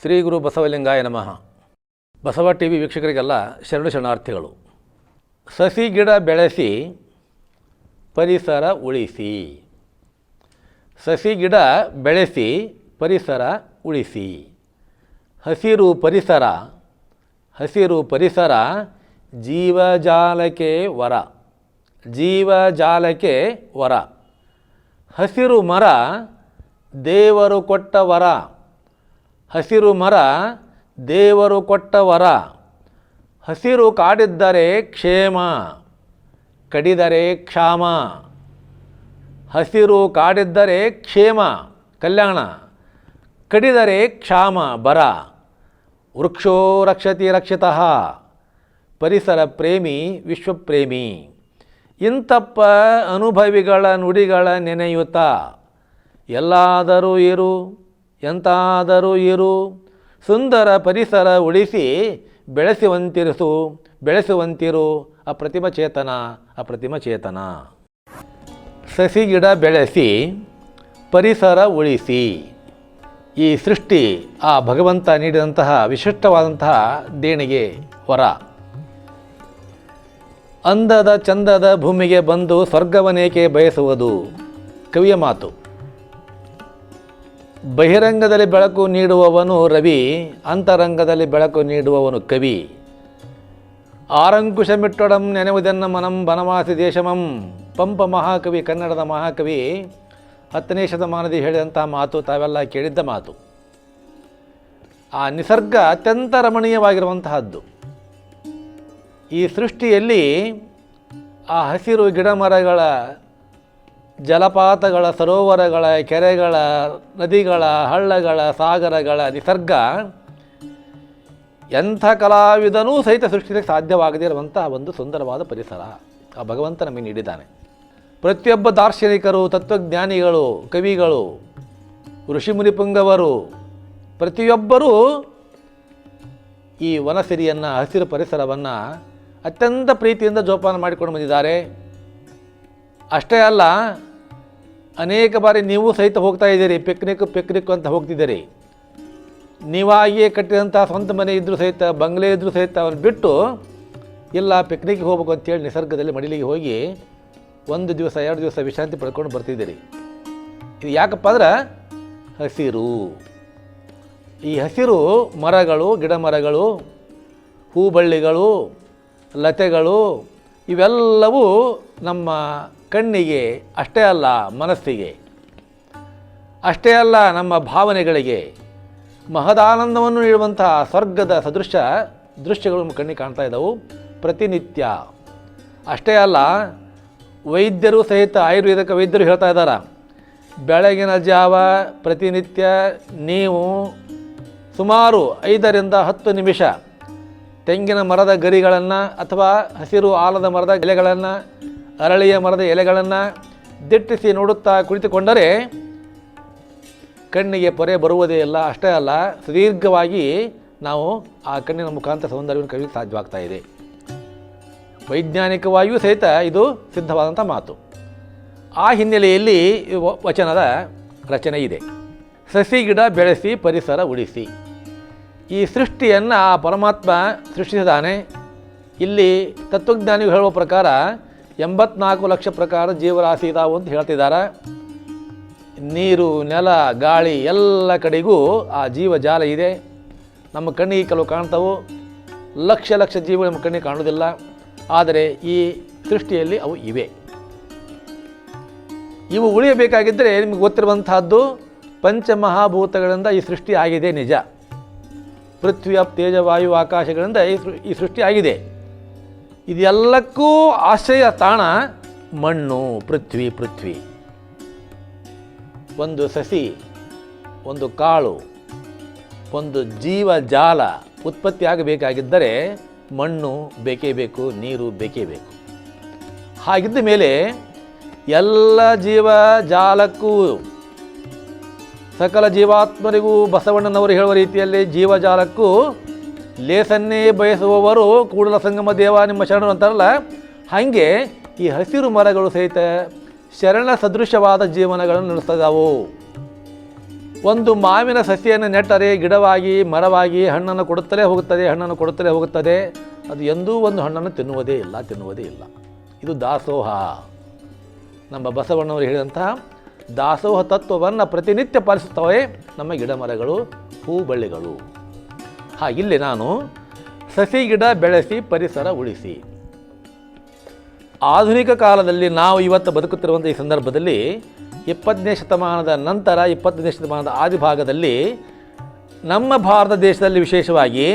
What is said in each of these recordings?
ಶ್ರೀ ಗುರು ಬಸವಲಿಂಗಾಯ ನಮಃ. Basava T V ವೀಕ್ಷಕರಿಗೆಲ್ಲ ಶರಣು ಶರಣಾರ್ಥಿಗಳು. ಸಸಿ ಗಿಡ ಬೆಳೆಸಿ ಪರಿಸರ ಉಳಿಸಿ. ಸಸಿ ಗಿಡ ಬೆಳೆಸಿ ಪರಿಸರ ಉಳಿಸಿ. ಹಸಿರು ಪರಿಸರ ಹಸಿರು ಪರಿಸರ ಜೀವಜಾಲಕ್ಕೆ ವರ ಜೀವಜಾಲಕ್ಕೆ ವರ. ಹಸಿರು ಮರ ದೇವರು ಕೊಟ್ಟ ವರ. ಹಸಿರು ಮರ, ದೇವರು ಕೊಟ್ಟ ವರ. ಹಸಿರು ಕಾಡಿದ್ದರೆ ಕ್ಷೇಮ, ಕಡಿದರೆ ಕ್ಷಾಮ. ಹಸಿರು ಕಾಡಿದ್ದರೆ ಕ್ಷೇಮ, ಕಲ್ಯಾಣ. ಕಡಿದರೆ ಕ್ಷಾಮ, ಬರ. ವೃಕ್ಷೋ ರಕ್ಷತಿ ರಕ್ಷಿತಃ. ಪರಿಸರ ಪ್ರೇಮಿ, ವಿಶ್ವಪ್ರೇಮಿ. ಇಂತಪ್ಪ ಅನುಭವಿಗಳ ನುಡಿಗಳ ನೆನೆಯುತ್ತ. ಎಲ್ಲಾದರೂ ಇರು. ಎಂತಾದರೂ ಇರು. ಸುಂದರ ಪರಿಸರ ಉಳಿಸಿ ಬೆಳೆಸುವಂತಿರಿಸು, ಬೆಳೆಸುವಂತಿರು. ಅಪ್ರತಿಮ ಚೇತನ ಅಪ್ರತಿಮ ಚೇತನ. ಸಸಿ ಗಿಡ ಬೆಳೆಸಿ, ಪರಿಸರ ಉಳಿಸಿ. ಈ ಸೃಷ್ಟಿ ಆ ಭಗವಂತ ನೀಡಿದಂತಹ ವಿಶಿಷ್ಟವಾದಂತಹ ದೇಣಿಗೆ ವರ. ಅಂದದ ಚಂದದ ಭೂಮಿಗೆ ಬಂದು ಸ್ವರ್ಗವನೇಕೆ ಬಯಸುವುದು? ಕವಿಯ ಮಾತು. ಬಹಿರಂಗದಲ್ಲಿ ಬೆಳಕು ನೀಡುವವನು ರವಿ, ಅಂತರಂಗದಲ್ಲಿ ಬೆಳಕು ನೀಡುವವನು ಕವಿ. ಆರಂಕುಶಮಿಟ್ಟೊಡಂ ನೆನೆವುದೆನ್ನ ಮನಂ ಬನವಾಸಿ ದೇಶಮಂ. ಪಂಪ ಮಹಾಕವಿ, ಕನ್ನಡದ ಮಹಾಕವಿ, ಹತ್ತನೇ ಶತಮಾನದಿ ಹೇಳಿದಂಥ ಮಾತು, ತಾವೆಲ್ಲ ಕೇಳಿದ್ದ ಮಾತು. ಆ ನಿಸರ್ಗ ಅತ್ಯಂತ ರಮಣೀಯವಾಗಿರುವಂತಹದ್ದು. ಈ ಸೃಷ್ಟಿಯಲ್ಲಿ ಆ ಹಸಿರು ಗಿಡಮರಗಳ ಜಲಪಾತಗಳ ಸರೋವರಗಳ ಕೆರೆಗಳ, ನದಿಗಳ, ಹಳ್ಳಗಳ, ಸಾಗರಗಳ ನಿಸರ್ಗ ಎಂಥ ಕಲಾವಿದನೂ ಸಹಿತ ಸೃಷ್ಟಿಸಲಿಕ್ಕೆ ಸಾಧ್ಯವಾಗದೇ ಇರುವಂಥ ಒಂದು ಸುಂದರವಾದ ಪರಿಸರ ಆ ಭಗವಂತ ನಮಗೆ ನೀಡಿದ್ದಾನೆ. ಪ್ರತಿಯೊಬ್ಬ ದಾರ್ಶನಿಕರು, ತತ್ವಜ್ಞಾನಿಗಳು, ಕವಿಗಳು, ಋಷಿಮುನಿಪುಂಗವರು, ಪ್ರತಿಯೊಬ್ಬರೂ ಈ ವನಸಿರಿಯನ್ನು, ಹಸಿರು ಪರಿಸರವನ್ನು ಅತ್ಯಂತ ಪ್ರೀತಿಯಿಂದ ಜೋಪಾನ ಮಾಡಿಕೊಂಡು ಬಂದಿದ್ದಾರೆ. ಅಷ್ಟೇ ಅಲ್ಲ ಅನೇಕ ಬಾರಿ ನೀವು ಸಹಿತ ಹೋಗ್ತಾ ಇದ್ದೀರಿ ಪಿಕ್ನಿಕ್ ಪಿಕ್ನಿಕ್ ಅಂತ ಹೋಗ್ತಿದ್ದೀರಿ. ನೀವಾಗಿಯೇ ಕಟ್ಟಿದಂಥ ಸ್ವಂತ ಮನೆ ಇದ್ದರೂ ಸಹಿತ, ಬಂಗ್ಲೆ ಇದ್ದರೂ ಸಹಿತ ಅವ್ರನ್ನ ಬಿಟ್ಟು ಇಲ್ಲ ಪಿಕ್ನಿಕ್ಗೆ ಹೋಗ್ಬೇಕು ಅಂತೇಳಿ ನಿಸರ್ಗದಲ್ಲಿ ಮಡಿಲಿಗೆ ಹೋಗಿ ಒಂದು ದಿವಸ, ಎರಡು ದಿವಸ ವಿಶ್ರಾಂತಿ ಪಡ್ಕೊಂಡು ಬರ್ತಿದ್ದೀರಿ. ಇದು ಯಾಕಪ್ಪ ಅಂದ್ರೆ ಹಸಿರು. ಈ ಹಸಿರು ಮರಗಳು, ಗಿಡ ಮರಗಳು, ಹೂಬಳ್ಳಿಗಳು, ಲತೆಗಳು, ಇವೆಲ್ಲವೂ ನಮ್ಮ ಕಣ್ಣಿಗೆ, ಅಷ್ಟೇ ಅಲ್ಲ ಮನಸ್ಸಿಗೆ. ಅಷ್ಟೇ ಅಲ್ಲ ನಮ್ಮ ಭಾವನೆಗಳಿಗೆ ಮಹದಾನಂದವನ್ನು ನೀಡುವಂತಹ ಸ್ವರ್ಗದ ಸದೃಶ ದೃಶ್ಯಗಳು ನಮ್ಮ ಕಣ್ಣಿಗೆ ಕಾಣ್ತಾ ಇದ್ದವು ಪ್ರತಿನಿತ್ಯ. ಅಷ್ಟೇ ಅಲ್ಲ, ವೈದ್ಯರು ಸಹಿತ ಆಯುರ್ವೇದಕ ವೈದ್ಯರು ಹೇಳ್ತಾ ಇದ್ದಾರೆ ಬೆಳಗಿನ ಜಾವ ಪ್ರತಿನಿತ್ಯ ನೀವು ಸುಮಾರು ಐದರಿಂದ ಹತ್ತು ನಿಮಿಷ ತೆಂಗಿನ ಮರದ ಗರಿಗಳನ್ನು ಅಥವಾ ಹಸಿರು ಆಲದ ಮರದ ಎಲೆಗಳನ್ನು ಅರಳಿಯ ಮರದ ಎಲೆಗಳನ್ನು ದಿಟ್ಟಿಸಿ ನೋಡುತ್ತಾ ಕುಳಿತುಕೊಂಡರೆ ಕಣ್ಣಿಗೆ ಪೊರೆ ಬರುವುದೇ ಇಲ್ಲ ಅಷ್ಟೇ ಅಲ್ಲ, ಸುದೀರ್ಘವಾಗಿ ನಾವು ಆ ಕಣ್ಣಿನ ಮುಖಾಂತರ ಸೌಂದರ್ಯವನ್ನು ಕಲಿಯಲು ಸಾಧ್ಯವಾಗ್ತಾ ಇದೆ. ವೈಜ್ಞಾನಿಕವಾಗಿಯೂ ಸಹಿತ ಇದು ಸಿದ್ಧವಾದಂಥ ಮಾತು. ಆ ಹಿನ್ನೆಲೆಯಲ್ಲಿ ವಚನದ ರಚನೆ ಇದೆ. ಸಸಿ ಗಿಡ ಬೆಳೆಸಿ, ಪರಿಸರ ಉಳಿಸಿ. ಈ ಸೃಷ್ಟಿಯನ್ನು ಆ ಪರಮಾತ್ಮ ಸೃಷ್ಟಿಸಿದಾನೆ ಇಲ್ಲಿ ತತ್ವಜ್ಞಾನಿಗಳು ಹೇಳುವ ಪ್ರಕಾರ ಎಂಬತ್ನಾಲ್ಕು ಲಕ್ಷ ಪ್ರಕಾರ ಜೀವರಾಶಿ ಇದಾವು ಅಂತ ಹೇಳ್ತಿದ್ದಾರೆ. ನೀರು, ನೆಲ, ಗಾಳಿ ಎಲ್ಲ ಕಡೆಗೂ ಆ ಜೀವಜಾಲ ಇದೆ. ನಮ್ಮ ಕಣ್ಣಿಗೆ ಕೆಲವು ಕಾಣ್ತವು. ಲಕ್ಷ ಲಕ್ಷ ಜೀವಗಳು ನಮ್ಮ ಕಣ್ಣಿಗೆ ಕಾಣೋದಿಲ್ಲ ಆದರೆ ಈ ಸೃಷ್ಟಿಯಲ್ಲಿ ಅವು ಇವೆ. ಇವು ಉಳಿಯಬೇಕಾಗಿದ್ದರೆ ನಿಮಗೆ ಗೊತ್ತಿರುವಂತಹದ್ದು ಪಂಚಮಹಾಭೂತಗಳಿಂದ ಈ ಸೃಷ್ಟಿ ಆಗಿದೆ ನಿಜ. ಪೃಥ್ವಿ ಅಪ್ ತೇಜ ವಾಯು ಆಕಾಶಗಳಿಂದ ಈ ಸೃಷ್ಟಿ ಆಗಿದೆ. ಇದೆಲ್ಲಕ್ಕೂ ಆಶ್ರಯ ತಾಣ ಮಣ್ಣು, ಪೃಥ್ವಿ ಪೃಥ್ವಿ. ಒಂದು ಸಸಿ, ಒಂದು ಕಾಳು, ಒಂದು ಜೀವಜಾಲ ಉತ್ಪತ್ತಿಯಾಗಬೇಕಾಗಿದ್ದರೆ ಮಣ್ಣು ಬೇಕೇ ಬೇಕು, ನೀರು ಬೇಕೇ ಬೇಕು. ಹಾಗಿದ್ದ ಮೇಲೆ ಎಲ್ಲ ಜೀವಜಾಲಕ್ಕೂ ಸಕಲ ಜೀವಾತ್ಮರಿಗೂ ಬಸವಣ್ಣನವರು ಹೇಳುವ ರೀತಿಯಲ್ಲಿ ಜೀವಜಾಲಕ್ಕೂ ಲೇಸನ್ನೇ ಬಯಸುವವರು ಕೂಡಲ ಸಂಗಮ ದೇವ ನಿಮ್ಮ ಶರಣರು ಅಂತಾರಲ್ಲ? ಹಾಗೆ ಈ ಹಸಿರು ಮರಗಳು ಸಹಿತ ಶರಣ ಸದೃಶವಾದ ಜೀವನಗಳನ್ನು ನಡೆಸ್ತದವು ಒಂದು ಮಾವಿನ ಸಸಿಯನ್ನು ನೆಟ್ಟರೆ ಗಿಡವಾಗಿ, ಮರವಾಗಿ ಹಣ್ಣನ್ನು ಕೊಡುತ್ತಲೇ ಹೋಗುತ್ತದೆ, ಹಣ್ಣನ್ನು ಕೊಡುತ್ತಲೇ ಹೋಗುತ್ತದೆ. ಅದು ಎಂದೂ ಒಂದು ಹಣ್ಣನ್ನು ತಿನ್ನುವುದೇ ಇಲ್ಲ ತಿನ್ನುವುದೇ ಇಲ್ಲ. ಇದು ದಾಸೋಹ. ನಮ್ಮ ಬಸವಣ್ಣವರು ಹೇಳಿದಂತಹ ದಾಸೋಹ ತತ್ವವನ್ನು ಪ್ರತಿನಿತ್ಯ ಪಾಲಿಸುತ್ತವೆ ನಮ್ಮ ಗಿಡ ಮರಗಳು ಹೂ ಬಳ್ಳಿಗಳು ಹಾಗಿಲ್ಲಿ ನಾನು ಸಸಿ ಗಿಡ ಬೆಳೆಸಿ ಪರಿಸರ ಉಳಿಸಿ. ಆಧುನಿಕ ಕಾಲದಲ್ಲಿ ನಾವು ಇವತ್ತು ಬದುಕುತ್ತಿರುವಂಥ ಈ ಸಂದರ್ಭದಲ್ಲಿ ಇಪ್ಪತ್ತನೇ ಶತಮಾನದ ನಂತರ ಇಪ್ಪತ್ತನೇ ಶತಮಾನದ ಆದಿಭಾಗದಲ್ಲಿ ನಮ್ಮ ಭಾರತ ದೇಶದಲ್ಲಿ ವಿಶೇಷವಾಗಿ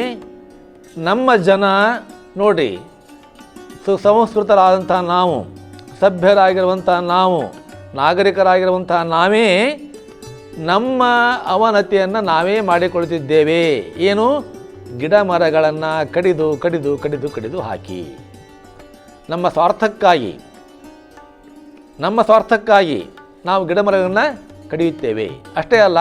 ನಮ್ಮ ಜನ ನೋಡಿ ಸುಸಂಸ್ಕೃತರಾದಂಥ ನಾವು ಸಭ್ಯರಾಗಿರುವಂಥ ನಾವು ನಾಗರಿಕರಾಗಿರುವಂಥ ನಾವೇ ನಮ್ಮ ಅವನತಿಯನ್ನು ನಾವೇ ಮಾಡಿಕೊಳ್ತಿದ್ದೇವೆ ಏನು? ಗಿಡ ಮರಗಳನ್ನು ಕಡಿದು ಕಡಿದು ಕಡಿದು ಕಡಿದು ಹಾಕಿ. ನಮ್ಮ ಸ್ವಾರ್ಥಕ್ಕಾಗಿ ನಮ್ಮ ಸ್ವಾರ್ಥಕ್ಕಾಗಿ ನಾವು ಗಿಡಮರಗಳನ್ನು ಕಡಿಯುತ್ತೇವೆ. ಅಷ್ಟೇ ಅಲ್ಲ,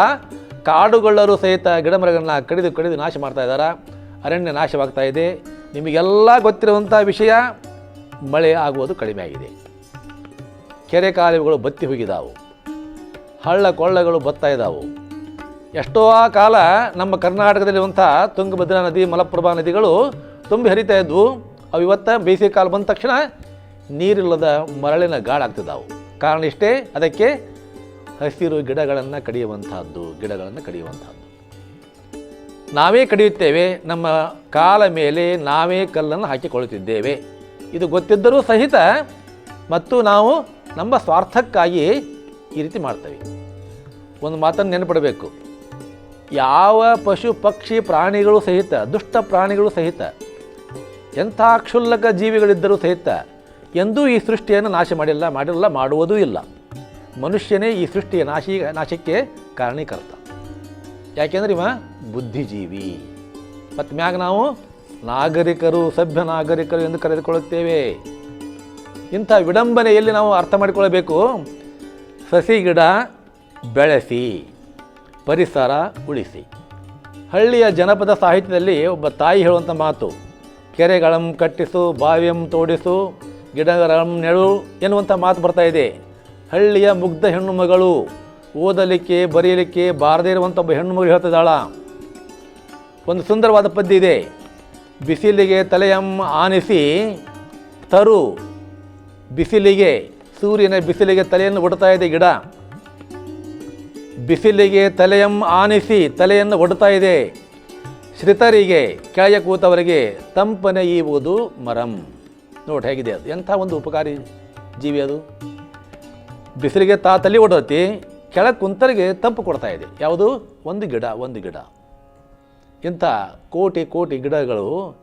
ಕಾಡುಗೊಳ್ಳರು ಸಹಿತ ಗಿಡಮರಗಳನ್ನು ಕಡಿದು ಕಡಿದು ನಾಶ ಮಾಡ್ತಾ ಇದ್ದಾರೆ? ಅರಣ್ಯ ನಾಶವಾಗ್ತಾ ಇದೆ. ನಿಮಗೆಲ್ಲ ಗೊತ್ತಿರುವಂಥ ವಿಷಯ, ಮಳೆ ಆಗುವುದು ಕಡಿಮೆ ಆಗಿದೆ. ಕೆರೆ ಕಾಲುವೆಗಳು ಬತ್ತಿ ಹೋಗಿದಾವು. ಹಳ್ಳ ಕೊಳ್ಳಗಳು ಬತ್ತಾ ಇದ್ದಾವೆ ಎಷ್ಟೋ ಕಾಲ ನಮ್ಮ ಕರ್ನಾಟಕದಲ್ಲಿರುವಂಥ ತುಂಗಭದ್ರಾ ನದಿ, ಮಲಪ್ರಭಾ ನದಿಗಳು ತುಂಬಿ ಹರಿತಾ ಇದ್ವು. ಅವು ಇವತ್ತು ಬೇಸಿಗೆ ಕಾಲ ಬಂದ ತಕ್ಷಣ ನೀರಿಲ್ಲದ ಮರಳಿನ ಗಾಳಾಗ್ತಿದ್ದಾವೆ ಕಾರಣ ಇಷ್ಟೇ, ಅದಕ್ಕೆ ಹಸಿರು ಗಿಡಗಳನ್ನು ಕಡಿಯುವಂಥದ್ದು ಗಿಡಗಳನ್ನು ಕಡಿಯುವಂಥದ್ದು. ನಾವೇ ಕಡಿಯುತ್ತೇವೆ, ನಮ್ಮ ಕಾಲ ಮೇಲೆ ನಾವೇ ಕಲ್ಲನ್ನು ಹಾಕಿಕೊಳ್ಳುತ್ತಿದ್ದೇವೆ. ಇದು ಗೊತ್ತಿದ್ದರೂ ಸಹಿತ ಮತ್ತು ನಾವು ನಮ್ಮ ಸ್ವಾರ್ಥಕ್ಕಾಗಿ ಈ ರೀತಿ ಮಾಡ್ತೇವೆ. ಒಂದು ಮಾತನ್ನು ನೆನಪಿಡಬೇಕು. ಯಾವ ಪಶು ಪಕ್ಷಿ ಪ್ರಾಣಿಗಳು ಸಹಿತ, ದುಷ್ಟ ಪ್ರಾಣಿಗಳು ಸಹಿತ, ಎಂಥ ಕ್ಷುಲ್ಲಕ ಜೀವಿಗಳಿದ್ದರೂ ಸಹಿತ ಎಂದೂ ಈ ಸೃಷ್ಟಿಯನ್ನು ನಾಶ ಮಾಡಿಲ್ಲ ಮಾಡಿಲ್ಲ, ಮಾಡುವುದೂ ಇಲ್ಲ. ಮನುಷ್ಯನೇ ಈ ಸೃಷ್ಟಿಯ ನಾಶಿ, ನಾಶಕ್ಕೆ ಕಾರಣೀಕರ್ತ. ಯಾಕೆಂದ್ರೆ ಇವ ಬುದ್ಧಿಜೀವಿ. ಮತ್ತು ಮ್ಯಾಗ ನಾವು ನಾಗರಿಕರು, ಸಭ್ಯ ನಾಗರಿಕರು ಎಂದು ಕರೆದುಕೊಳ್ಳುತ್ತೇವೆ. ಇಂಥ ವಿಡಂಬನೆಯಲ್ಲಿ ನಾವು ಅರ್ಥ ಮಾಡಿಕೊಳ್ಳಬೇಕು. ಸಸಿ ಗಿಡ ಬೆಳೆಸಿ, ಪರಿಸರ ಉಳಿಸಿ. ಹಳ್ಳಿಯ ಜನಪದ ಸಾಹಿತ್ಯದಲ್ಲಿ ಒಬ್ಬ ತಾಯಿ ಹೇಳುವಂಥ ಮಾತು, ಕೆರೆಗಳಂ ಕಟ್ಟಿಸು, ಬಾವಿಯಂ ತೋಡಿಸು, ಗಿಡಗಳಂ ನೆಳು ಎನ್ನುವಂಥ ಮಾತು ಬರ್ತಾ ಇದೆ. ಹಳ್ಳಿಯ ಮುಗ್ಧ ಹೆಣ್ಣು ಮಗಳು ಓದಲಿಕ್ಕೆ, ಬರೆಯಲಿಕ್ಕೆ ಬಾರದೇ ಇರುವಂಥ ಒಬ್ಬ ಹೆಣ್ಣು ಮಗಳು ಹೇಳ್ತಿದ್ದಾಳ. ಒಂದು ಸುಂದರವಾದ ಪದ್ಯ ಇದೆ. ಬಿಸಿಲಿಗೆ ತಲೆಯಂ ಆನಿಸಿ, ತರು ಬಿಸಿಲಿಗೆ ಸೂರ್ಯನ ಬಿಸಿಲಿಗೆ ತಲೆಯನ್ನು ಒಡ್ತಾ ಇದೆ ಗಿಡ. ಬಿಸಿಲಿಗೆ ತಲೆಯಂ ಆನಿಸಿ, ತಲೆಯನ್ನು ಒಡ್ತಾ ಇದೆ. ಶ್ರಿತರಿಗೆ ಕೆಳಗೆ ಕೂತವರಿಗೆ ತಂಪನೆ ಈವುದು ಮರಂ. ನೋಡಿ ಹೇಗಿದೆ ಅದು. ಎಂಥ ಒಂದು ಉಪಕಾರಿ ಜೀವಿ ಅದು? ಬಿಸಿಲಿಗೆ ತಾ ತಲೆ ಒಡತಿ, ಕೆಳಗೆ ಕುಂತರಿಗೆ ತಂಪು ಕೊಡ್ತಾ ಇದೆ. ಯಾವುದು? ಒಂದು ಗಿಡ ಒಂದು ಗಿಡ. ಇಂಥ ಕೋಟಿ ಕೋಟಿ ಗಿಡಗಳು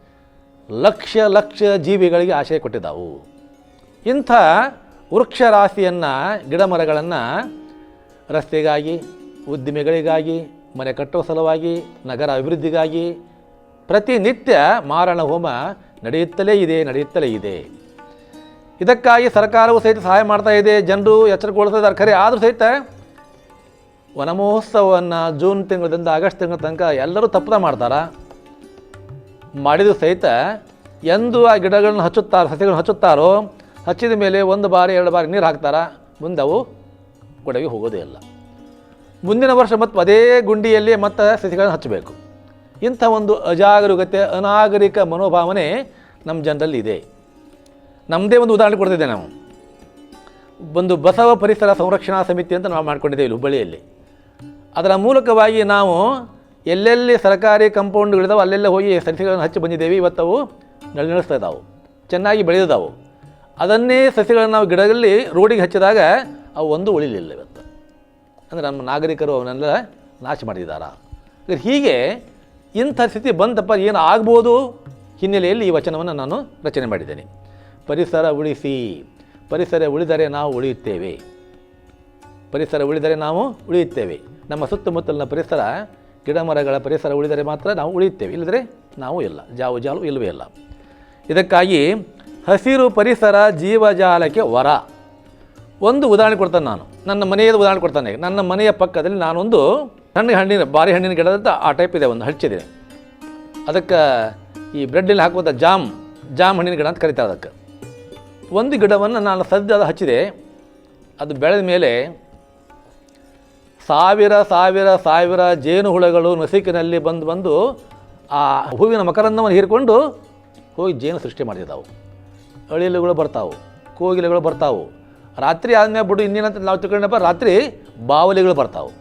ಲಕ್ಷ ಲಕ್ಷ ಜೀವಿಗಳಿಗೆ ಆಶಯ ಕೊಟ್ಟಿದ್ದಾವು. ಇಂಥ ವೃಕ್ಷ ರಾಶಿಯನ್ನು ಗಿಡ ಮರಗಳನ್ನು ರಸ್ತೆಗಾಗಿ, ಉದ್ದಿಮೆಗಳಿಗಾಗಿ, ಮನೆ ಕಟ್ಟುವ ಸಲುವಾಗಿ, ನಗರ ಅಭಿವೃದ್ಧಿಗಾಗಿ ಪ್ರತಿನಿತ್ಯ ಮಾರಣ ಹೋಮ ನಡೆಯುತ್ತಲೇ ಇದೆ ನಡೆಯುತ್ತಲೇ ಇದೆ. ಇದಕ್ಕಾಗಿ ಸರ್ಕಾರವು ಸಹಿತ ಸಹಾಯ ಮಾಡ್ತಾ ಇದೆ. ಜನರು ಎಚ್ಚರಗೊಳ್ತಾ ಇದ್ದಾರೆ ಖರೆ ಆದರೂ ಸಹಿತ ವನ ಮಹೋತ್ಸವವನ್ನು ಜೂನ್ ತಿಂಗಳದಿಂದ ಆಗಸ್ಟ್ ತಿಂಗಳ ತನಕ ಎಲ್ಲರೂ ತಪ್ಪದ ಮಾಡ್ತಾರೆ? ಮಾಡಿದ ಸಹಿತ, ಎಂದು ಆ ಗಿಡಗಳನ್ನು ಹಚ್ಚುತ್ತಾರೋ ಸಸಿಗಳನ್ನು ಹಚ್ಚುತ್ತಾರೋ? ಹಚ್ಚಿದ ಮೇಲೆ ಒಂದು ಬಾರಿ, ಎರಡು ಬಾರಿ ನೀರು ಹಾಕ್ತಾರೆ? ಮುಂದೆ ಅವು ಕೊಡವಿ ಹೋಗೋದೇ ಇಲ್ಲ. ಮುಂದಿನ ವರ್ಷ ಮತ್ತು ಅದೇ ಗುಂಡಿಯಲ್ಲಿ ಮತ್ತೆ ಸಸಿಗಳನ್ನು ಹಚ್ಚಬೇಕು. ಇಂಥ ಒಂದು ಅಜಾಗರೂಕತೆ, ಅನಾಗರಿಕ ಮನೋಭಾವನೆ ನಮ್ಮ ಜನರಲ್ಲಿ ಇದೆ. ನಮ್ಮದೇ ಒಂದು ಉದಾಹರಣೆ ಕೊಡ್ತಿದ್ದೆ ನಾವು. ಒಂದು ಬಸವ ಪರಿಸರ ಸಂರಕ್ಷಣಾ ಸಮಿತಿ ಅಂತ ನಾವು ಮಾಡ್ಕೊಂಡಿದ್ದೇವೆ ಇಲ್ಲಿ ಹುಬ್ಬಳ್ಳಿಯಲ್ಲಿ. ಅದರ ಮೂಲಕವಾಗಿ ನಾವು ಎಲ್ಲೆಲ್ಲಿ ಸರ್ಕಾರಿ ಕಂಪೌಂಡ್ಗಳಿದಾವೆ ಅಲ್ಲೆಲ್ಲ ಹೋಗಿ ಸಸಿಗಳನ್ನು ಹಚ್ಚಿ ಬಂದಿದ್ದೇವೆ. ಇವತ್ತು ಅವು ನಳಿನಿಸ್ತಾ ಇದ್ದಾವೆ ಚೆನ್ನಾಗಿ ಬೆಳೆದಿದ್ದಾವೆ ಅದನ್ನೇ ಸಸಿಗಳನ್ನು ನಾವು ಗಿಡಗಳಲ್ಲಿ ರೋಡಿಗೆ ಹಚ್ಚಿದಾಗ ಅವು ಒಂದು ಉಳಿಲಿಲ್ಲ ಇವತ್ತು. ಅಂದರೆ ನಮ್ಮ ನಾಗರಿಕರು ಅವನ್ನೆಲ್ಲ ನಾಶ ಮಾಡಿದ್ದಾರೆ ಹೀಗೆ ಇಂಥ ಸ್ಥಿತಿ ಬಂದಪ್ಪ ಏನು ಆಗ್ಬೋದು ಹಿನ್ನೆಲೆಯಲ್ಲಿ ಈ ವಚನವನ್ನು ನಾನು ರಚನೆ ಮಾಡಿದ್ದೇನೆ. ಪರಿಸರ ಉಳಿಸಿ, ಪರಿಸರ ಉಳಿದರೆ ನಾವು ಉಳಿಯುತ್ತೇವೆ. ಪರಿಸರ ಉಳಿದರೆ ನಾವು ಉಳಿಯುತ್ತೇವೆ. ನಮ್ಮ ಸುತ್ತಮುತ್ತಲಿನ ಪರಿಸರ ಗಿಡ ಮರಗಳ ಪರಿಸರ ಉಳಿದರೆ ಮಾತ್ರ ನಾವು ಉಳಿಯುತ್ತೇವೆ. ಇಲ್ಲದ್ರೆ ನಾವು ಇಲ್ಲ, ಜಾವು ಜಾಲು ಇಲ್ಲವೇ ಇಲ್ಲ. ಇದಕ್ಕಾಗಿ ಹಸಿರು ಪರಿಸರ ಜೀವಜಾಲಕ್ಕೆ ವರ. ಒಂದು ಉದಾಹರಣೆ ಕೊಡ್ತಾನೆ ನಾನು. ನನ್ನ ಮನೆಯ ಉದಾಹರಣೆ ಕೊಡ್ತಾನೆ. ನನ್ನ ಮನೆಯ ಪಕ್ಕದಲ್ಲಿ ನಾನೊಂದು ಸಣ್ಣ ಹಣ್ಣಿನ ಬಾರಿ ಹಣ್ಣಿನ ಗಿಡದಂತ ಆ ಟೈಪ್ ಇದೆ, ಒಂದು ಹಚ್ಚಿದೆ ಅದಕ್ಕೆ ಈ ಬ್ರೆಡ್ಡಲ್ಲಿ ಹಾಕುವಂಥ ಜಾಮ್ ಜಾಮ್ ಹಣ್ಣಿನ ಗಿಡ ಅಂತ ಕರೀತಾರೆ ಅದಕ್ಕೆ. ಒಂದು ಗಿಡವನ್ನು ನಾನು ಸದ್ಯ ಅದು ಹಚ್ಚಿದೆ. ಅದು ಬೆಳೆದ ಮೇಲೆ ಸಾವಿರ ಸಾವಿರ ಸಾವಿರ ಜೇನುಹುಳಗಳು ನಸಿಕಿನಲ್ಲಿ ಬಂದು ಬಂದು ಆ ಹೂವಿನ ಮಕರಂದವನ್ನು ಹೀರಿಕೊಂಡು ಹೋಗಿ ಜೇನು ಸೃಷ್ಟಿ ಮಾಡಿದ್ದಾವು ಅಳಿಲುಗಳು ಬರ್ತಾವೆ, ಕೋಗಿಲೆಗಳು ಬರ್ತಾವು. ರಾತ್ರಿ ಆದ್ಮೇಲೆ ಬಿಡು ಇನ್ನೇನಂತ ನಾವು ತಿಳ್ಕೊಂಡಪ್ಪ ರಾತ್ರಿ ಬಾವಲಿಗಳು ಬರ್ತಾವೆ.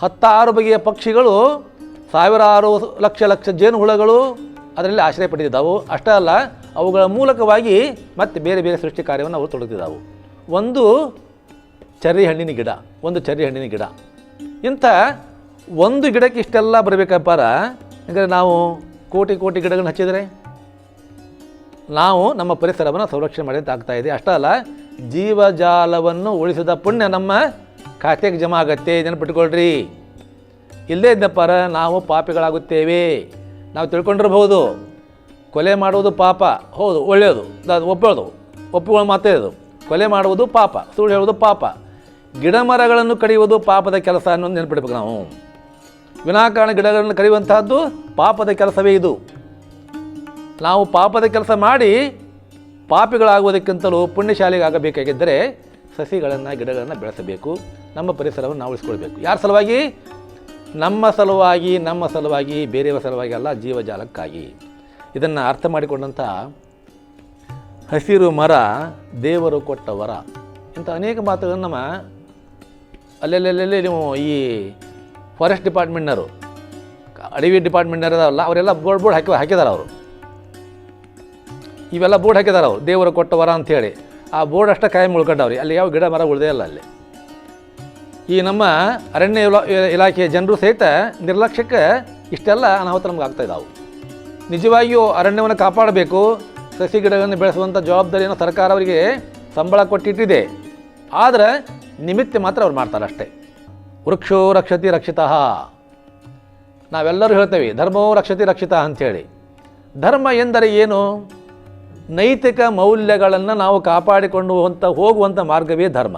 ಹತ್ತಾರು ಬಗೆಯ ಪಕ್ಷಿಗಳು, ಸಾವಿರಾರು ಲಕ್ಷ ಲಕ್ಷ ಜೇನುಹುಳಗಳು ಅದರಲ್ಲಿ ಆಶ್ರಯ ಪಡೆದಿದ್ದಾವು. ಅಷ್ಟೇ ಅಲ್ಲ, ಅವುಗಳ ಮೂಲಕವಾಗಿ ಮತ್ತೆ ಬೇರೆ ಬೇರೆ ಸೃಷ್ಟಿ ಕಾರ್ಯವನ್ನು ಅವು ತೊಡಗಿದ್ದಾವು ಒಂದು ಚರ್ರಿ ಹಣ್ಣಿನ ಗಿಡ, ಒಂದು ಚರ್ರಿ ಹಣ್ಣಿನ ಗಿಡ. ಇಂಥ ಒಂದು ಗಿಡಕ್ಕೆ ಇಷ್ಟೆಲ್ಲ ಬರಬೇಕಪ್ಪಾರ? ಅಂದರೆ ನಾವು ಕೋಟಿ ಕೋಟಿ ಗಿಡಗಳನ್ನ ಹಚ್ಚಿದರೆ ನಾವು ನಮ್ಮ ಪರಿಸರವನ್ನು ಸಂರಕ್ಷಣೆ ಮಾಡಿದಂತ ಆಗ್ತಾ ಇದೆ. ಅಷ್ಟೇ ಅಲ್ಲ, ಜೀವಜಾಲವನ್ನು ಉಳಿಸಿದ ಪುಣ್ಯ ನಮ್ಮ ಖಾತೆಗೆ ಜಮಾ ಆಗತ್ತೆ ನೆನಪಿಟ್ಕೊಳ್ರಿ ಇಲ್ಲೇ ಇದ್ದಪ್ಪಾರ ನಾವು ಪಾಪಿಗಳಾಗುತ್ತೇವೆ. ನಾವು ತಿಳ್ಕೊಂಡಿರ್ಬೋದು, ಕೊಲೆ ಮಾಡುವುದು ಪಾಪ, ಹೌದು, ಒಳ್ಳೆಯದು ಒಪ್ಪೋದು ಒಪ್ಪುಗಳು ಮಾತೇ ಅದು. ಕೊಲೆ ಮಾಡುವುದು ಪಾಪ, ಸುಳ್ಳು ಹೇಳುವುದು ಪಾಪ. ಗಿಡ ಮರಗಳನ್ನು ಕಡಿಯುವುದು ಪಾಪದ ಕೆಲಸ ಅನ್ನೋದು ನೆನಪಿಡ್ಬೇಕು ನಾವು. ವಿನಾಕಾರಣ ಗಿಡಗಳನ್ನು ಕಡಿಯುವಂತಹದ್ದು ಪಾಪದ ಕೆಲಸವೇ ಇದು. ನಾವು ಪಾಪದ ಕೆಲಸ ಮಾಡಿ ಪಾಪಿಗಳಾಗುವುದಕ್ಕಿಂತಲೂ ಪುಣ್ಯಶಾಲಿಗಾಗಬೇಕಾಗಿದ್ದರೆ ಸಸಿಗಳನ್ನು, ಗಿಡಗಳನ್ನು ಬೆಳೆಸಬೇಕು. ನಮ್ಮ ಪರಿಸರವನ್ನು ನಾವು ಉಳಿಸ್ಕೊಳ್ಬೇಕು ಯಾರ ಸಲುವಾಗಿ? ನಮ್ಮ ಸಲುವಾಗಿ ನಮ್ಮ ಸಲುವಾಗಿ, ಬೇರೆಯವರ ಸಲುವಾಗಿ ಅಲ್ಲ, ಜೀವಜಾಲಕ್ಕಾಗಿ. ಇದನ್ನು ಅರ್ಥ ಮಾಡಿಕೊಂಡಂಥ ಹಸಿರು ಮರ ದೇವರು ಕೊಟ್ಟ ವರ. ಇಂಥ ಅನೇಕ ಮಾತುಗಳನ್ನು ನಮ್ಮ ಅಲ್ಲೆಲ್ಲೆಲ್ಲೆಲ್ಲಿ ನೀವು ಈ ಫಾರೆಸ್ಟ್ ಡಿಪಾರ್ಟ್ಮೆಂಟ್ನವರು ಅಡವಿ ಡಿಪಾರ್ಟ್ಮೆಂಟ್ನವರು ಅವರೆಲ್ಲ ಬೋರ್ಡ್ ಬೋರ್ಡ್ ಹಾಕಿ ಹಾಕಿದ್ದಾರೆ ಅವರು. ಇವೆಲ್ಲ ಬೋರ್ಡ್ ಹಾಕಿದಾರೆ ಅವರು. ದೇವರು ಕೊಟ್ಟ ವರ ಅಂಥೇಳಿ. ಆ ಬೋರ್ಡ್ ಅಷ್ಟೇ ಕಾಯಂ ಉಳ್ಕೊಂಡವ್ರಿ. ಅಲ್ಲಿ ಯಾವ ಗಿಡ ಮರ ಉಳಿದೇ ಇಲ್ಲ ಅಲ್ಲಿ. ಈ ನಮ್ಮ ಅರಣ್ಯ ಇಲಾ ಇಲಾಖೆಯ ಜನರು ಸಹಿತ ನಿರ್ಲಕ್ಷ್ಯಕ್ಕೆ ಇಷ್ಟೆಲ್ಲ ಅನಾಹುತ ನಮ್ಗೆ ಆಗ್ತಾ ಇದ್ದಾವೆ ನಿಜವಾಗಿಯೂ ಅರಣ್ಯವನ್ನು ಕಾಪಾಡಬೇಕು, ಸಸಿ ಗಿಡಗಳನ್ನು ಬೆಳೆಸುವಂಥ ಜವಾಬ್ದಾರಿಯನ್ನು ಸರ್ಕಾರ ಅವರಿಗೆ ಸಂಬಳ ಕೊಟ್ಟಿಟ್ಟಿದೆ. ಆದರೆ ನಿಮಿತ್ತ ಮಾತ್ರ ಅವ್ರು ಮಾಡ್ತಾರೆ ಅಷ್ಟೇ. ವೃಕ್ಷೋ ರಕ್ಷತಿ ರಕ್ಷಿತ. ನಾವೆಲ್ಲರೂ ಹೇಳ್ತೇವೆ, ಧರ್ಮೋ ರಕ್ಷತಿ ರಕ್ಷಿತ ಅಂಥೇಳಿ. ಧರ್ಮ ಎಂದರೆ ಏನು? ನೈತಿಕ ಮೌಲ್ಯಗಳನ್ನು ನಾವು ಕಾಪಾಡಿಕೊಂಡು ಹೋಗುವಂಥ ಹೋಗುವಂಥ ಮಾರ್ಗವೇ ಧರ್ಮ.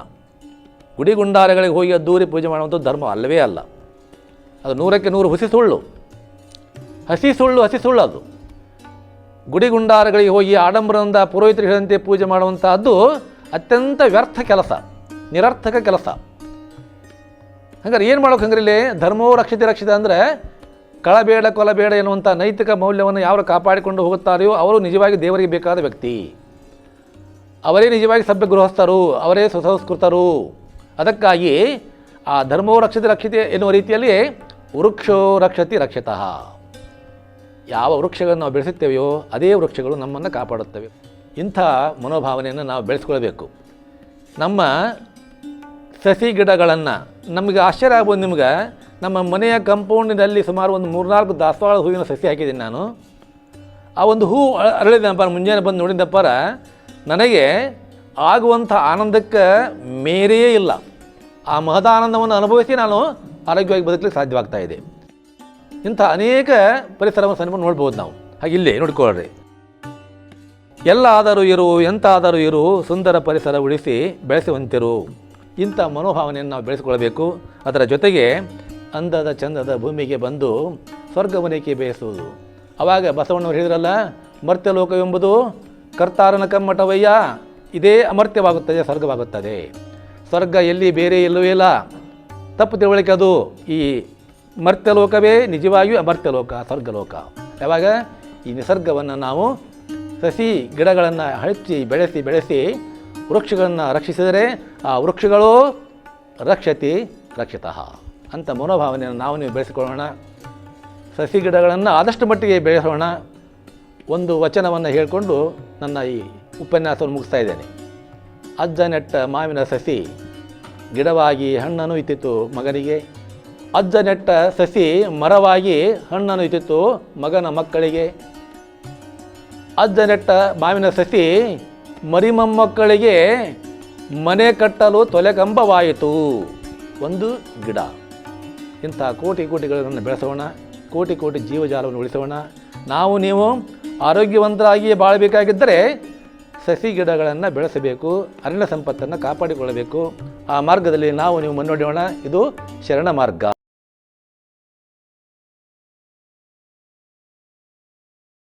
ಗುಡಿಗುಂಡಾರಗಳಿಗೆ ಹೋಗಿ ಅದ್ದೂರಿ ಪೂಜೆ ಮಾಡುವಂಥದ್ದು ಧರ್ಮ ಅಲ್ಲವೇ ಅಲ್ಲ. ಅದು ನೂರಕ್ಕೆ ನೂರು ಹುಸಿ ಸುಳ್ಳು. ಹಸಿ ಸುಳ್ಳು ಹಸಿ ಸುಳ್ಳು ಅದು. ಗುಡಿಗುಂಡಾರಗಳಿಗೆ ಹೋಗಿ ಆಡಂಬರದಿಂದ ಪುರೋಹಿತರು ಹೇಳಂತೆ ಪೂಜೆ ಮಾಡುವಂಥದ್ದು ಅತ್ಯಂತ ವ್ಯರ್ಥ ಕೆಲಸ, ನಿರರ್ಥಕ ಕೆಲಸ. ಹಂಗಾರೆ ಏನು ಮಾಡೋಕೆ ಹಂಗ್ರಿಲ್ಲಿ ಇಲ್ಲಿ? ಧರ್ಮೋ ರಕ್ಷಿತ ರಕ್ಷಿತ ಅಂದರೆ ಕಳಬೇಡ, ಕೊಲಬೇಡ ಎನ್ನುವಂಥ ನೈತಿಕ ಮೌಲ್ಯವನ್ನು ಯಾರು ಕಾಪಾಡಿಕೊಂಡು ಹೋಗುತ್ತಾರೆಯೋ ಅವರು ನಿಜವಾಗಿ ದೇವರಿಗೆ ಬೇಕಾದ ವ್ಯಕ್ತಿ. ಅವರೇ ನಿಜವಾಗಿ ಸಭ್ಯ ಗೃಹಸ್ಥರು, ಅವರೇ ಸುಸಂಸ್ಕೃತರು ಅದಕ್ಕಾಗಿ ಆ ಧರ್ಮವು ರಕ್ಷತೆ ರಕ್ಷತೆ ಎನ್ನುವ ರೀತಿಯಲ್ಲಿ ವೃಕ್ಷೋ ರಕ್ಷತಿ ರಕ್ಷಿತಃ. ಯಾವ ವೃಕ್ಷಗಳನ್ನು ನಾವು ಬೆಳೆಸುತ್ತೇವೆಯೋ ಅದೇ ವೃಕ್ಷಗಳು ನಮ್ಮನ್ನು ಕಾಪಾಡುತ್ತವೆ. ಇಂಥ ಮನೋಭಾವನೆಯನ್ನು ನಾವು ಬೆಳೆಸ್ಕೊಳ್ಬೇಕು. ನಮ್ಮ ಸಸಿ ಗಿಡಗಳನ್ನು ನಮಗೆ ಆಶ್ಚರ್ಯ ಆಗ್ಬೋದು ನಿಮ್ಗೆ. ನಮ್ಮ ಮನೆಯ ಕಂಪೌಂಡಿನಲ್ಲಿ ಸುಮಾರು ಒಂದು ಮೂರ್ನಾಲ್ಕು ದಾಸವಾಳ ಹೂವಿನ ಸಸಿ ಹಾಕಿದ್ದೀನಿ ನಾನು. ಆ ಒಂದು ಹೂ ಅರಳಿದಪ್ಪ ಮುಂಜಾನೆ ಬಂದು ನೋಡಿದಪ್ಪರ ನನಗೆ ಆಗುವಂಥ ಆನಂದಕ್ಕೆ ಮೇರೆಯೇ ಇಲ್ಲ. ಆ ಮಹದ ಆನಂದವನ್ನು ಅನುಭವಿಸಿ ನಾನು ಆರೋಗ್ಯವಾಗಿ ಬದುಕಲಿಕ್ಕೆ ಸಾಧ್ಯವಾಗ್ತಾ ಇದೆ. ಇಂಥ ಅನೇಕ ಪರಿಸರವನ್ನು ಸನ್ನಿಪ ನೋಡ್ಬೋದು ನಾವು. ಹಾಗೆ ಇಲ್ಲೇ ನೋಡ್ಕೊಳ್ಳ್ರಿ. ಎಲ್ಲಾದರೂ ಇರು, ಎಂತಾದರೂ ಇರು, ಸುಂದರ ಪರಿಸರ ಉಳಿಸಿ ಬೆಳೆಸುವಂತಿರು. ಇಂಥ ಮನೋಭಾವನೆಯನ್ನು ನಾವು ಬೆಳೆಸಿಕೊಳ್ಳಬೇಕು. ಅದರ ಜೊತೆಗೆ ಅಂದದ ಚಂದದ ಭೂಮಿಗೆ ಬಂದು ಸ್ವರ್ಗವನಿಕೆ ಬೇಯಿಸುವುದು? ಅವಾಗ ಬಸವಣ್ಣವರು ಹೇಳಿದ್ರಲ್ಲ ಮರ್ತ್ಯಲೋಕವೆಂಬುದು ಕರ್ತಾರನ ಕಮ್ಮಟವಯ್ಯ, ಇದೇ ಅಮರ್ತ್ಯವಾಗುತ್ತದೆ ಸ್ವರ್ಗವಾಗುತ್ತದೆ. ಸ್ವರ್ಗ ಎಲ್ಲಿ ಬೇರೆ ಎಲ್ಲೂ ಇಲ್ಲ. ತಪ್ಪು ತಿಳುವಳಿಕೆ ಅದು ಈ ಮರ್ತ್ಯಲೋಕವೇ ನಿಜವಾಗಿಯೂ ಅಮರ್ತ್ಯಲೋಕ ಸ್ವರ್ಗಲೋಕ ಯಾವಾಗ? ಈ ನಿಸರ್ಗವನ್ನು ನಾವು ಸಸಿ ಗಿಡಗಳನ್ನು ಹಚ್ಚಿ ಬೆಳೆಸಿ ಬೆಳೆಸಿ ವೃಕ್ಷಗಳನ್ನು ರಕ್ಷಿಸಿದರೆ ಆ ವೃಕ್ಷಗಳು ರಕ್ಷತಿ, ರಕ್ಷಿತಃ. ಅಂತ ಮನೋಭಾವನೆಯನ್ನು ನಾವು ನೀವು ಬೆಳೆಸಿಕೊಳ್ಳೋಣ. ಸಸಿ ಗಿಡಗಳನ್ನು ಆದಷ್ಟು ಮಟ್ಟಿಗೆ ಬೆಳೆಸೋಣ. ಒಂದು ವಚನವನ್ನು ಹೇಳಿಕೊಂಡು ನನ್ನ ಈ ಉಪನ್ಯಾಸವನ್ನು ಮುಗಿಸ್ತಾ ಇದ್ದೇನೆ. ಅಜ್ಜ ನೆಟ್ಟ ಮಾವಿನ ಸಸಿ, ಗಿಡವಾಗಿ ಹಣ್ಣನ್ನು ಇತ್ತಿತ್ತು ಮಗನಿಗೆ. ಅಜ್ಜ ನೆಟ್ಟ ಸಸಿ ಮರವಾಗಿ ಹಣ್ಣನ್ನು ಇತ್ತಿತ್ತು ಮಗನ ಮಕ್ಕಳಿಗೆ. ಅಜ್ಜ ನೆಟ್ಟ ಮಾವಿನ ಸಸಿ ಮರಿಮೊಮ್ಮಕ್ಕಳಿಗೆ ಮನೆ ಕಟ್ಟಲು ತೊಲೆಕಂಬವಾಯಿತು. ಒಂದು ಗಿಡ. ಇಂಥ ಕೋಟಿ ಕೋಟಿಗಳನ್ನು ಬೆಳೆಸೋಣ, ಕೋಟಿ ಕೋಟಿ ಜೀವಜಾಲವನ್ನು ಉಳಿಸೋಣ. ನಾವು ನೀವು ಆರೋಗ್ಯವಂತರಾಗಿ ಬಾಳಬೇಕಾಗಿದ್ದರೆ ಸಸಿ ಗಿಡಗಳನ್ನು ಬೆಳೆಸಬೇಕು, ಅರಣ್ಯ ಸಂಪತ್ತನ್ನು ಕಾಪಾಡಿಕೊಳ್ಳಬೇಕು. ಆ ಮಾರ್ಗದಲ್ಲಿ ನಾವು ನೀವು ಮುನ್ನಡೆಯೋಣ. ಇದು ಶರಣ ಮಾರ್ಗ.